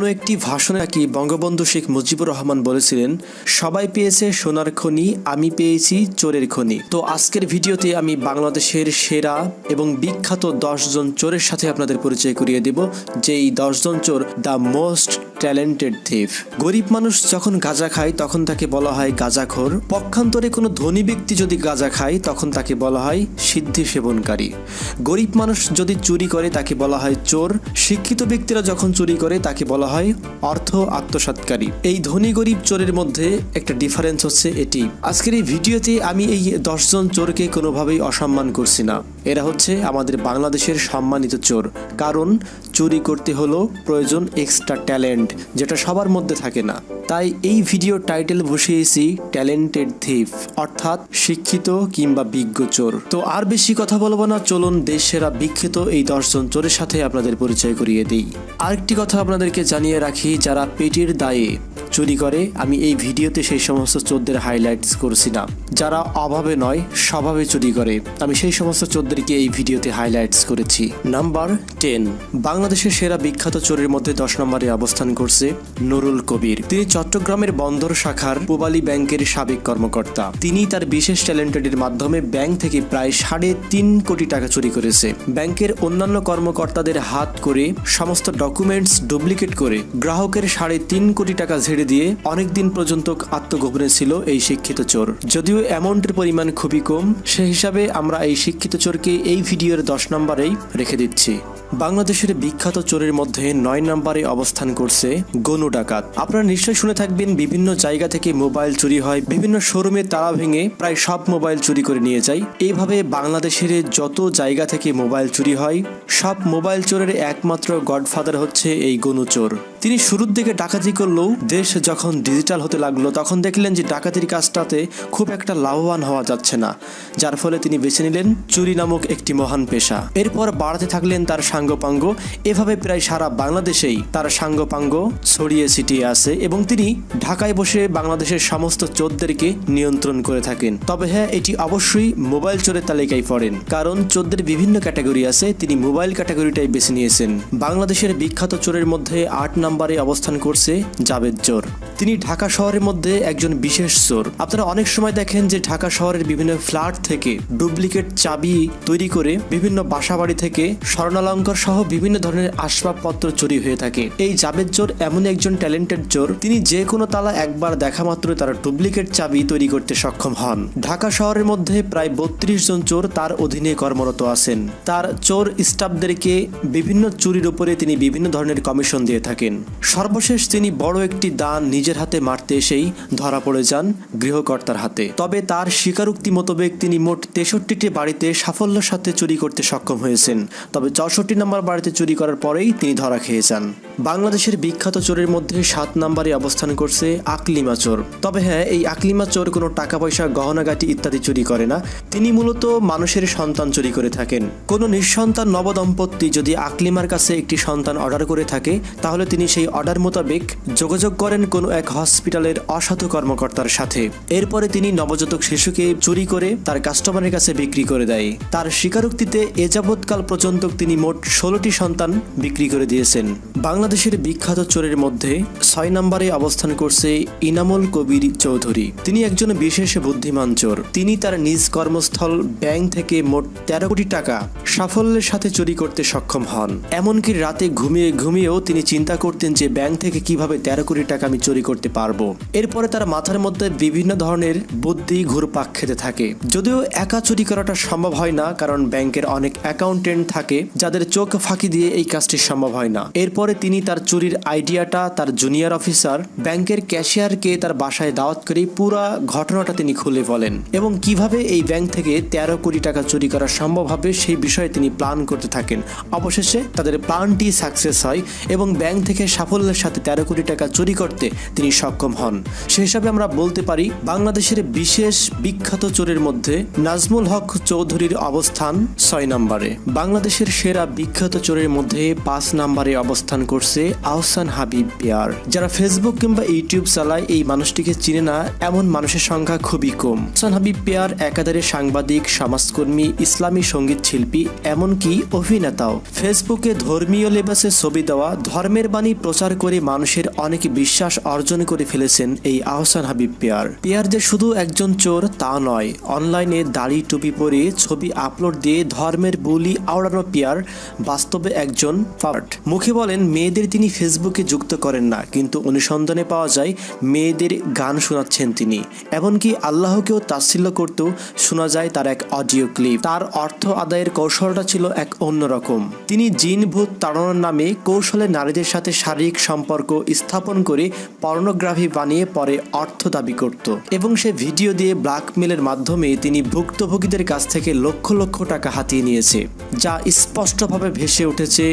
কোনো একটি ভাষণে নাকি বঙ্গবন্ধু শেখ মুজিবুর রহমান বলেছিলেন, সবাই পেয়েছে সোনার খনি, আমি পেয়েছি চোরের খনি। তো আজকের ভিডিওতে আমি বাংলাদেশের সেরা এবং বিখ্যাত দশজন চোরের সাথে আপনাদের পরিচয় করিয়ে দেব, যেই দশজন চোর দ্য মোস্ট ট্যালেন্টেড থিফ গরিব মানুষ যখন গাঁজা খায়, তখন তাকে বলা হয় গাঁজাখোর। পক্ষান্তরে কোনো ধনী ব্যক্তি যদি গাঁজা খায়, তখন তাকে বলা হয় সিদ্ধি সেবনকারী গরিব মানুষ যদি চুরি করে, তাকে বলা হয় চোর। শিক্ষিত ব্যক্তিরা যখন চুরি করে, তাকে বলা হয় অর্থ আত্মসাৎকারী। এই ধনী গরিব চোরের মধ্যে একটা ডিফারেন্স হচ্ছে এটি। আজকের এই ভিডিওতে আমি এই দশজন চোরকে কোনোভাবেই অসম্মান করছি না। এরা হচ্ছে আমাদের বাংলাদেশের সম্মানিত চোর। কারণ চুরি করতে হলো প্রয়োজন এক্সট্রা ট্যালেন্ট যেটা সবার মধ্যে থাকে না। তাই এই ভিডিও টাইটেল বসিয়েছি ট্যালেন্টেড থিফ অর্থাৎ শিক্ষিত কিংবা বিজ্ঞ চোর। তো আর বেশি কথা বলব না, চলুন দেশ সেরা বিখ্যাত এই দশজন চোরের সাথে আপনাদের পরিচয় করিয়ে দিই। আরেকটি কথা আপনাদেরকে জানিয়ে রাখি, যারা পেটের দায়ে চুরি করে, আমি এই ভিডিওতে সেই সমস্ত চোরদের হাইলাইটস করছি না। যারা অভাবে নয়, স্বভাবে চুরি করে, আমি সেই সমস্ত চোরদেরকে এই ভিডিওতে হাইলাইটস করেছি। নাম্বার টেন বাংলাদেশের সেরা বিখ্যাত চোরের মধ্যে দশ নম্বরে অবস্থান করছে নুরুল কবির। তিনি চট্টগ্রামের বন্দর শাখার পূবালী ব্যাংকের সাবেক কর্মকর্তা। তিনি তার বিশেষ ট্যালেন্টেডের মাধ্যমে ব্যাংক থেকে প্রায় সাড়ে তিন কোটি টাকা চুরি করেছে। ব্যাংকের অন্যান্য কর্মকর্তাদের হাত করে সমস্ত ডকুমেন্টস ডুপ্লিকেট করে গ্রাহকের সাড়ে তিন কোটি টাকা ঝেড়ে দিয়ে অনেকদিন পর্যন্ত আত্মগোপনে ছিল এই শিক্ষিত চোর। যদিও অ্যামাউন্টের পরিমাণ খুবই কম, সে হিসাবে আমরা এই শিক্ষিত চোরকে এই ভিডিওর দশ নম্বরেই রেখে দিচ্ছি। বাংলাদেশের বিখ্যাত চোরের মধ্যে নয় নম্বরে অবস্থান করছে গনু ডাকাত। আপনারা নিশ্চয়ই শুনে থাকবেন, বিভিন্ন জায়গা থেকে মোবাইল চুরি হয়, বিভিন্ন শোরুমে তালা ভেঙে প্রায় সব মোবাইল চুরি করে নিয়ে যায়। এইভাবে বাংলাদেশের যত জায়গা থেকে মোবাইল চুরি হয়, সব মোবাইল চোরের একমাত্র গডফাদার হচ্ছে এই গনু চোর। তিনি শুরুর দিকে ডাকাতি করলেও দেশ যখন ডিজিটাল হতে লাগল, তখন দেখলেন যে ডাকাতির কাজটাতে খুব একটা লাভবান হওয়া যাচ্ছে না, যার ফলে তিনি বেছে নিলেন চুরি নামক একটি মহান পেশা। এরপর বাড়াতে থাকলেন তার সাঙ্গপাঙ্গ। এভাবে প্রায় সারা বাংলাদেশেই তার সাঙ্গপাঙ্গ ছড়িয়ে ছিটিয়ে আছে এবং তিনি ঢাকায় বসে বাংলাদেশের সমস্ত চোরদেরকে নিয়ন্ত্রণ করে থাকেন। তবে হ্যাঁ এটি অবশ্যই মোবাইল চোরের তালিকায় পড়েন, কারণ চোরদের বিভিন্ন ক্যাটাগরি আছে, তিনি মোবাইল ক্যাটাগরিটাই বেছে নিয়েছেন। বাংলাদেশের বিখ্যাত চোরের মধ্যে আট নম্বরে অবস্থান করছে জাবেদ চোর। তিনি ঢাকা শহরের মধ্যে একজন বিশেষ চোর। আপনারা অনেক সময় দেখেন যে ঢাকা শহরের বিভিন্ন ফ্ল্যাট থেকে ডুপ্লিকেট চাবি তৈরি করে বিভিন্ন বাসাবাড়ি থেকে স্বর্ণালঙ্কার সহ বিভিন্ন ধরনের আসবাবপত্র চুরি হয়ে থাকে। এই জাবেদ চোর, এমন একজন ট্যালেন্টেড চোর, তিনি যে কোনো তালা একবার দেখা মাত্র তারা ডুপ্লিকেট চাবি তৈরি করতে সক্ষম হন। ঢাকা শহরের মধ্যে প্রায় বত্রিশ জন চোর তার অধীনে কর্মরত আছেন। তার চোর স্টাফদেরকে বিভিন্ন চুরির উপরে তিনি বিভিন্ন ধরনের কমিশন দিয়ে থাকেন। সর্বশেষ তিনি বড় একটি দান নিজের হাতে মারতে এসেই ধরা পড়ে যান গৃহকর্তার হাতে। তবে তার স্বীকারোক্তি মোতাবেক তিনি মোট তেষট্টিটি বাড়িতে সাফল্যের সাথে চুরি করতে সক্ষম হয়েছেন। তবে চৌষট্টি নম্বর বাড়িতে চুরি করার পরেই তিনি ধরা খেয়ে যান। বাংলাদেশের বিখ্যাত চোরের মধ্যে সাত নম্বরে অবস্থান করছে আকলিমা চোর। তবে হ্যাঁ এই আকলিমা চোর কোনো টাকা পয়সা গহনাগাটি ইত্যাদি চুরি করে না। তিনি মূলত মানুষের সন্তান চুরি করে থাকেন। কোনো নিঃসন্তান নবদম্পতি যদি আকলিমার কাছে একটি সন্তান অর্ডার করে থাকে, তাহলে তিনি সেই অর্ডার মোতাবেক যোগাযোগ করেন কোনো এক হসপিটালের অসাধু কর্মকর্তার সাথে। এরপরে তিনি নবজাতক শিশুকে চুরি করে তার কাস্টমারের কাছে বিক্রি করে দেয়। তার স্বীকারোক্তিতে এ যাবৎকাল পর্যন্ত তিনি মোট ষোলোটি সন্তান বিক্রি করে দিয়েছেন। বাংলাদেশের বিখ্যাত চোরের মধ্যে ছয় নম্বরে অবস্থান করছে ইনামুল কবির চৌধুরী। তিনি একজন বিশেষ বুদ্ধিমান চোর। তিনি তার নিজ কর্মস্থল ব্যাংক থেকে মোট তেরো কোটি টাকা সাফল্যের সাথে চুরি করতে সক্ষম হন। এমনকি রাতে ঘুমিয়ে ঘুমিয়েও তিনি চিন্তা করতেন যে ব্যাংক থেকে কীভাবে তেরো কোটি টাকা আমি চুরি করতে পারব। এরপরে তার মাথার মধ্যে বিভিন্ন ধরনের বুদ্ধি ঘুরপাক খেতে থাকে। যদিও একা চুরি করাটা সম্ভব হয় না, কারণ ব্যাংকের অনেক অ্যাকাউন্টেন্ট থাকে যাদের চোখ ফাঁকি দিয়ে এই কাজটি সম্ভব হয় না। এরপরে তিনি তার চুরির আইডিয়াটা তার জুনিয়র অফিসার ব্যাংকের ক্যাশিয়ারকে তার বাসায় দাওয়াত করে পুরা ঘটনাটা তিনি খুলে বলেন এবং কীভাবে এই ব্যাংক থেকে তেরো কোটি টাকা চুরি করা সম্ভব হবে সেই বিষয়ে তিনি প্ল্যান করতে থাকেন। অবশেষে তাদের প্ল্যানটি সাকসেস হয় এবং ব্যাংক থেকে সাফল্যের সাথে তেরো কোটি টাকা চুরি করতে তিনি সক্ষম হন। সে হিসাবে আমরা বলতে পারি বাংলাদেশের বিশেষ বিখ্যাত চোরের মধ্যে নাজমুল হক চৌধুরীর অবস্থান ছয় নম্বরে। বাংলাদেশের সেরা বিখ্যাত চোরের মধ্যে পাঁচ নম্বরে অবস্থান করছে আহসান হাবিব পেয়ার, যারা ফেসবুক কিংবা ইউটিউব চালায় এই মানুষটিকে চিনে না, এমন মানুষের সংখ্যা খুবই কম। আহসান হাবিব পেয়ার একাধারে সাংবাদিক, সমাজকর্মী, ইসলামী সংগীত শিল্পী, এমনকি অভিনেতাও। ফেসবুকে ধর্মীয় লেবাসে ছবি দেওয়া, ধর্মের বাণী প্রচার করে মানুষের অনেক বিশ্বাস অর্জন করে ফেলেছেন এই আহসান হাবিব পেয়ার। পেয়ার যে শুধু একজন চোর, তা নয়, অনলাইনে দাড়ি টুপি পরে ছবি আপলোড দিয়ে ধর্মের বুলি আওড়ানো পেয়ার বাস্তবে একজন পার্ট। মুখে বলেন, মেয়েদের তিনি ফেসবুকে যুক্ত করেন না, কিন্তু অনুসন্ধানে পাওয়া যায় মেয়েদের গান শোনাচ্ছেন তিনি। এমনকি আল্লাহকেও তাচ্ছিল্য করতেও শোনা যায় তার এক অডিও ক্লিপ। তার অর্থ আদায়ের কৌশলটা ছিল এক অন্যরকম তিনি জিন ভূত তাড়ানোর নামে কৌশলে নারীদের সাথে শারীরিক সম্পর্ক স্থাপন করে পর্নোগ্রাফি বানিয়ে পরে অর্থ দাবি করত। এবং সে ভিডিও দিয়ে ব্ল্যাকমেলের মাধ্যমে তিনি ভুক্তভোগীদের কাছ থেকে লক্ষ লক্ষ টাকা হাতিয়ে নিয়েছে, যা স্পষ্টভাবে ভেসে উঠেছে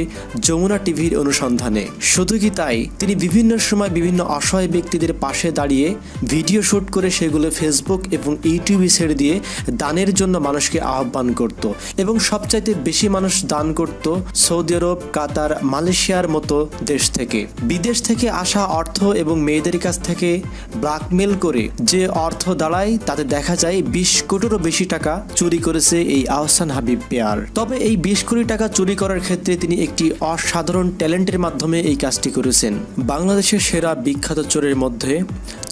যমুনা টিভির অনুসন্ধানে। শুধু কি তাই তিনি বিভিন্ন সময় বিভিন্ন অসহায় ব্যক্তিদের পাশে দাঁড়িয়ে ভিডিও শুট করে সেগুলো ফেসবুক এবং ইউটিউবে ছেড়ে দিয়ে দানের জন্য মানুষকে আহ্বান করত এবং সবচাইতে বেশি মানুষ দান করত সৌদি আরব, কাতার, মালয়েশিয়ার মতো দেশ থেকে। বিদেশ থেকে আসা অর্থ এবং মেয়েদের কাছ থেকে ব্ল্যাকমেল করে যে অর্থ দাঁড়ায় তাতে দেখা যায় বিশ কোটিরও বেশি টাকা চুরি করেছে এই আহসান হাবিব পেয়ার। তবে এই বিশ কোটি টাকা চুরি করার ক্ষেত্রে তিনি একটি অসাধারণ ট্যালেন্টের মাধ্যমে এই কাজটি করেছেন। বাংলাদেশের সেরা বিখ্যাত চোরের মধ্যে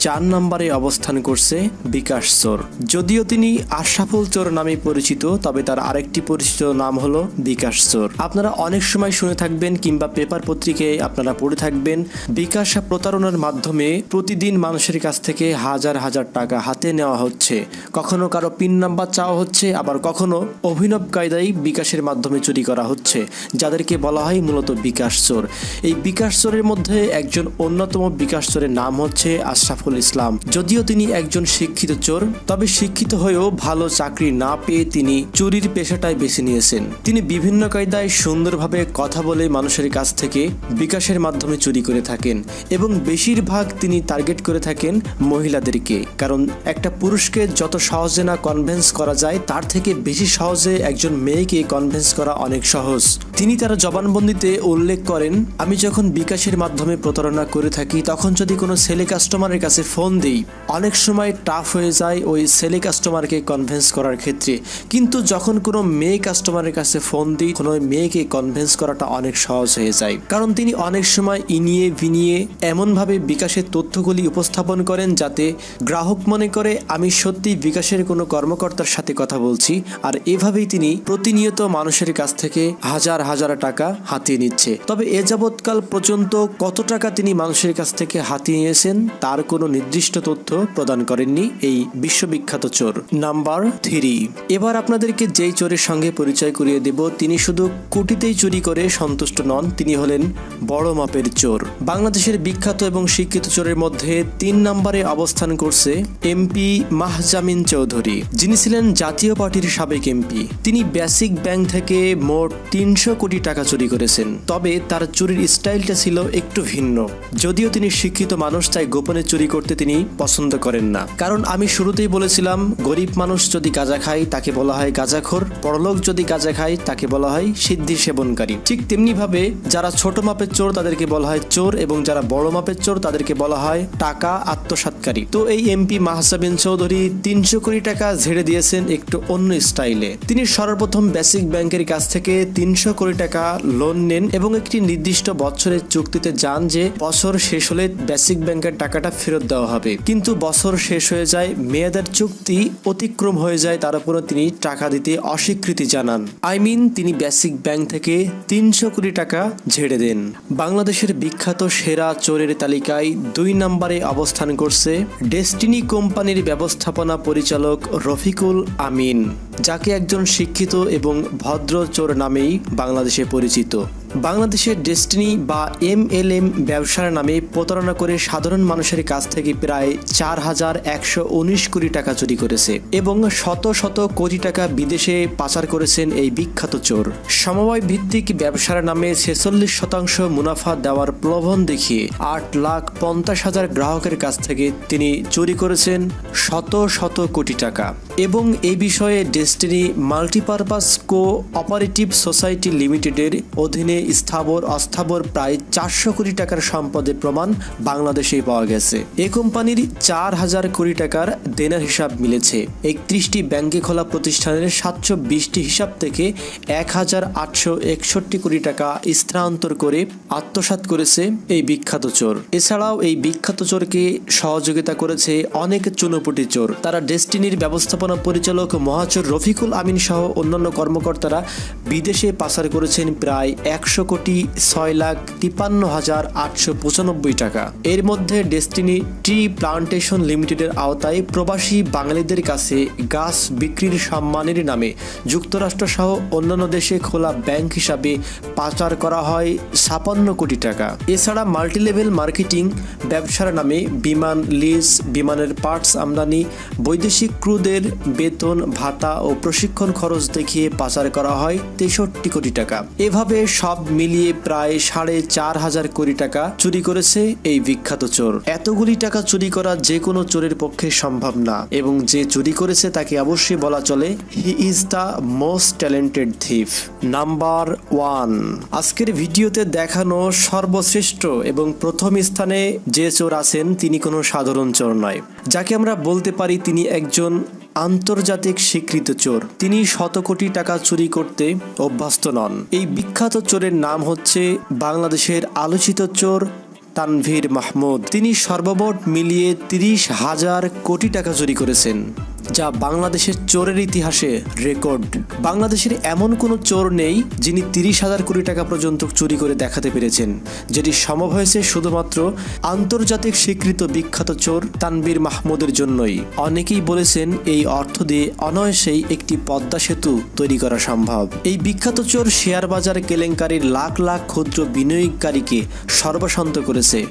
চার নম্বরে অবস্থান করছে বিকাশ চোর। যদিও তিনি আশরাফুল চোর নামে পরিচিত, তবে তার আরেকটি পরিচিত নাম হলো বিকাশ চোর। আপনারা অনেক সময় শুনে থাকবেন কিংবা পেপার পত্রিকায় আপনারা পড়ে থাকবেন, বিকাশ প্রতারণার মাধ্যমে প্রতিদিন মানুষের কাছ থেকে হাজার হাজার টাকা হাতে নেওয়া হচ্ছে। কখনো কারও পিন নাম্বার চাওয়া হচ্ছে, আবার কখনো অভিনব কায়দায় বিকাশের মাধ্যমে চুরি করা হচ্ছে, যাদেরকে বলা হয় মূলত বিকাশ চোর। এই বিকাশ চোরের মধ্যে একজন অন্যতম বিকাশ চোরের নাম হচ্ছে আশরাফুল ইসলাম। যদিও তিনি একজন শিক্ষিত চোর, তবে শিক্ষিত হয়েও ভালো চাকরি না পেয়ে তিনি চুরির পেশাটাই বেছে নিয়েছেন। তিনি বিভিন্ন কায়দায় সুন্দরভাবে কথা বলে মানুষের কাছ থেকে বিকাশের মাধ্যমে চুরি করে থাকেন এবং বেশিরভাগ তিনি টার্গেট করে থাকেন মহিলাদেরকে। কারণ একটা পুরুষকে যত সহজে না কনভেন্স করা যায়, তার থেকে বেশি সহজে একজন মেয়েকে কনভেন্স করা অনেক সহজ। তিনি তার জবানবন্দিতে উল্লেখ করেন, আমি যখন বিকাশের মাধ্যমে প্রতারণা করে থাকি, তখন যদি কোনো ছেলে কাস্টমারের কাছে ফোন দিই। অনেক সময় টাফ হয়ে যায় ওই ছেলে কাস্টমারকে কনভেন্স করার ক্ষেত্রে। কিন্তু যখন কোনো মেয়ে কাস্টমারের কাছে ফোন দিই কোনো মেয়েকে কনভেন্স করাটা অনেক সহজ হয়ে যায়। কারণ তিনি অনেক সময় ইনিয়ে ভিনিয়ে এমনভাবে বিকাশের তথ্যগুলি উপস্থাপন করেন যাতে গ্রাহক মনে করে, আমি সত্যি বিকাশের কোনো কর্মকর্তার সাথে কথা বলছি। আর এভাবেই তিনি প্রতিনিয়ত মানুষের কাছ থেকে হাজার হাজার টাকা হাতিয়ে নিচ্ছে। তবে এ যাবৎকাল পর্যন্ত কত টাকা তিনি মানুষের কাছ থেকে হাতিয়ে নিয়েছেন, তার কোনো নির্দিষ্ট তথ্য প্রদান করেননি এই বিশ্ববিখ্যাত চোর। Number three. এবার আপনাদেরকে যেই চোরের সঙ্গে পরিচয় করিয়ে দেব, তিনি শুধু কোটিতেই চুরি করে সন্তুষ্ট নন, তিনি হলেন বড় মাপের চোর। বাংলাদেশের বিখ্যাত এবং শিক্ষিত চোরের মধ্যে তিন নম্বরে অবস্থান করছে এমপি মাহজামিন চৌধুরী, যিনি ছিলেন জাতীয় পার্টির সাবেক এমপি। তিনি বেসিক ব্যাংক থেকে মোট তিনশো কোটি টাকা চুরি করেছেন, তবে তার চুরির স্টাইলটা ছিল একটু ভিন্ন। যদিও তিনি শিক্ষিত মানুষ, তাই গোপনে চুরি করতে তিনি পছন্দ করেন না। কারণ আমি শুরুতেই বলেছিলাম, গরিব মানুষ যদি গাঁজা খায়, তাকে বলা হয় গাঁজাখোর। বড়লোক যদি গাঁজা খায়, তাকে বলা হয় সিদ্ধি সেবনকারী ঠিক তেমনি ভাবে যারা ছোট মাপের চোর, তাদেরকে বলা হয় চোর এবং যারা বড় মাপের চোর, তাদেরকে বলা হয় টাকা আত্মসাৎকারী। তো এই এমপি মাহসাবিন চৌধুরী তিনশো কোটি টাকা ঝেড়ে দিয়েছেন একটু অন্য স্টাইলে। তিনি সর্বপ্রথম বেসিক ব্যাংকের কাছ থেকে তিনশো কোটি টাকা লোন নেন এবং একটি নির্দিষ্ট বছরের চুক্তিতে যান যে বছর শেষ হলে বেসিক ব্যাংকের টাকাটা ফেরত দেওয়া হবে। কিন্তু বছর শেষ হয়ে যায়, মেয়াদের চুক্তি অতিক্রম হয়ে যায় তার উপরও তিনি টাকা দিতে অস্বীকৃতি জানান। আই মিন তিনি বেসিক ব্যাংক থেকে তিনশো কোটি টাকা ঝেড়ে দেন। বাংলাদেশের বিখ্যাত সেরা চোরের তালিকায় দুই নম্বরে অবস্থান করছে ডেস্টিনি কোম্পানির ব্যবস্থাপনা পরিচালক রফিকুল আমিন, যাকে একজন শিক্ষিত এবং ভদ্র চোর নামেই বাংলাদেশে পরিচিত। বাংলাদেশের ডেস্টিনি বা এম এল এম ব্যবসার নামে প্রতারণা করে সাধারণ মানুষের কাছ থেকে প্রায় চার হাজার একশো উনিশ কোটি টাকা চুরি করেছে এবং শত শত কোটি টাকা বিদেশে পাচার করেছেন এই বিখ্যাত চোর। সমবায় ভিত্তিক ব্যবসার নামে ছেচল্লিশ শতাংশ মুনাফা দেওয়ার প্রলোভন দেখিয়ে আট লাখ পঞ্চাশ হাজার গ্রাহকের কাছ থেকে তিনি চুরি করেছেন শত শত কোটি টাকা। এবং এই বিষয়ে Destiny multipurpose co operative society লিমিটেডের অধীনে স্থাবর, অস্থাবর প্রায় চারশো কোটি টাকার সম্পদের প্রমাণ বাংলাদেশেই পাওয়া গেছে। এ কোম্পানির চার হাজার কোটি টাকার দেনার হিসাব মিলেছে। একত্রিশটি ব্যাংকে খোলা প্রতিষ্ঠানের সাতশো বিশটি হিসাব থেকে এক হাজার আটশো একষট্টি কোটি টাকা স্থানান্তর করে আত্মসাৎ করেছে এই বিখ্যাত চোর। এছাড়াও এই বিখ্যাত চোরকে সহযোগিতা করেছে অনেক চুনোপুটি চোর। তারা ডেস্টিনির ব্যবস্থাপনা পরিচালক মহাচর রফিকুল আমিন সহ অন্যান্য কর্মকর্তারা বিদেশে পাচার করেছেন প্রায় একশো কোটি ছয় লাখ তিপ্পান্ন হাজার আটশো পঁচানব্বই টাকা। এর মধ্যে ডেস্টিনি ট্রি প্লান্টেশন লিমিটেডের আওতায় প্রবাসী বাঙালিদের কাছে গাছ বিক্রির সম্মানের নামে যুক্তরাষ্ট্র সহ অন্যান্য দেশে খোলা ব্যাংক হিসাবে পাচার করা হয় ছাপান্ন কোটি টাকা। এছাড়া মাল্টিলেভেল মার্কেটিং ব্যবসার নামে বিমান লিজ, বিমানের পার্টস আমদানি, বৈদেশিক ক্রুদের বেতন, ভাতা ও প্রশিক্ষণ খরচ দেখিয়ে পাচার করা হয় তেষট্টি কোটি টাকা। এভাবে সব মিলিয়ে প্রায় সাড়ে চার হাজার কোটি টাকা চুরি করেছে এই বিখ্যাত চোর। এতগুলি টাকা চুরি করা যে কোনো চোরের পক্ষে সম্ভব না এবং যে চুরি করেছে তাকে অবশ্যই বলা চলে he is the most talented thief number one আজকের ভিডিওতে দেখানো সর্বশ্রেষ্ঠ এবং প্রথম স্থানে যে চোর আছেন, তিনি কোনো সাধারণ চোর নয়। যাকে আমরা বলতে পারি তিনি একজন আন্তর্জাতিক স্বীকৃত চোর। তিনি শত কোটি টাকা চুরি করতে অভ্যস্ত নন। এই বিখ্যাত চোরের নাম হচ্ছে বাংলাদেশের আলোচিত চোর তানভীর মাহমুদ। তিনি সর্বমোট মিলিয়ে তিরিশ হাজার কোটি টাকা চুরি করেছেন। যা বাংলাদেশের চোরের ইতিহাসে রেকর্ড। বাংলাদেশের এমন কোনো চোর নেই যিনি তিরিশ হাজার কোটি টাকা পর্যন্ত চুরি করে দেখাতে পেরেছেন, যেটি সম্ভব হয়েছে শুধুমাত্র আন্তর্জাতিক স্বীকৃত বিখ্যাত চোর তানবীর মাহমুদের জন্যই। অনেকেই বলেছেন এই অর্থ দিয়ে অনয়সেই একটি পদ্মা সেতু তৈরি করা সম্ভব। এই বিখ্যাত চোর শেয়ার বাজার কেলেঙ্কারির লাখ লাখ ক্ষুদ্র বিনিয়োগকারীকে সর্বশান্ত করেছে।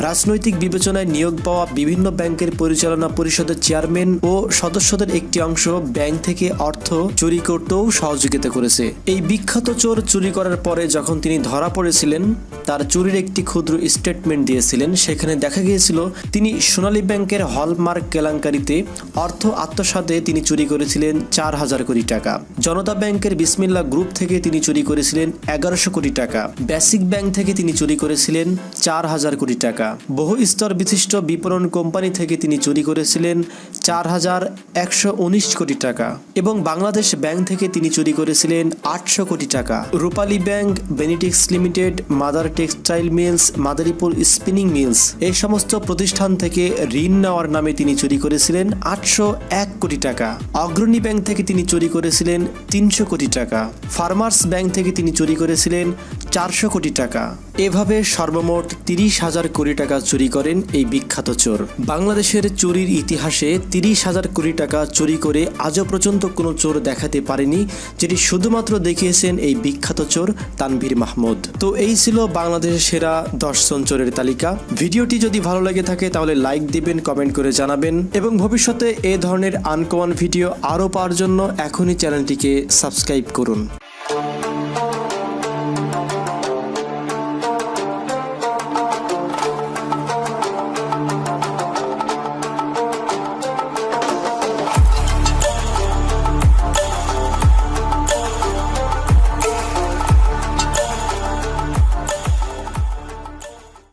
রাজনৈতিক বিবেচনায় নিয়োগ পাওয়া বিভিন্ন ব্যাংকের পরিচালনা পরিষদের চেয়ারম্যান ও সদস্যদের একটি অংশ ব্যাংক থেকে অর্থ চুরি করতেও সহযোগিতা করেছে। এই বিখ্যাত চোর চুরি করার পরে যখন তিনি ধরা পড়েছিলেন, তার চুরির একটি ক্ষুদ্র স্টেটমেন্ট দিয়েছিলেন। সেখানে দেখা গিয়েছিল, তিনি সোনালী ব্যাংকের হলমার্ক কেলাঙ্কারিতে অর্থ আত্মসাতে তিনি চুরি করেছিলেন চার হাজার কোটি টাকা। জনতা ব্যাংকের বিসমিল্লা গ্রুপ থেকে তিনি চুরি করেছিলেন এগারোশো কোটি টাকা। বেসিক ব্যাংক থেকে তিনি চুরি করেছিলেন চার হাজার কোটি টাকা। বহু স্তর বিশিষ্ট বিপণন কোম্পানি থেকে তিনি চুরি করেছিলেন চার হাজার একশো উনিশ কোটি টাকা এবং বাংলাদেশ ব্যাংক থেকে তিনি চুরি করেছিলেন আটশো কোটি টাকা। Rupali bank, বেনিটিক্স limited, Mother Textile Mills, Madaripur spinning mills এই সমস্ত প্রতিষ্ঠান থেকে ঋণ নেওয়ার নামে তিনি চুরি করেছিলেন আটশো এক কোটি টাকা। অগ্রণী ব্যাংক থেকে তিনি চুরি করেছিলেন তিনশো কোটি টাকা। ফার্মার্স ব্যাংক থেকে তিনি চুরি করেছিলেন চারশো কোটি টাকা। এভাবে সর্বমোট তিরিশ হাজার কোটি টাকা চুরি করেন এই বিখ্যাত চোর। বাংলাদেশের চুরির ইতিহাসে তিরিশ হাজার কোটি টাকা চুরি করে আজও পর্যন্ত কোনো চোর দেখাতে পারেনি, যেটি শুধুমাত্র দেখিয়েছেন এই বিখ্যাত চোর তানভীর মাহমুদ। তো এই ছিল বাংলাদেশের সেরা দশজন চোরের তালিকা। ভিডিওটি যদি ভালো লেগে থাকে তাহলে লাইক দিবেন, কমেন্ট করে জানাবেন। এবং ভবিষ্যতে এ ধরনের আনকমন ভিডিও আরও পাওয়ার জন্য এখনই চ্যানেলটিকে সাবস্ক্রাইব করুন।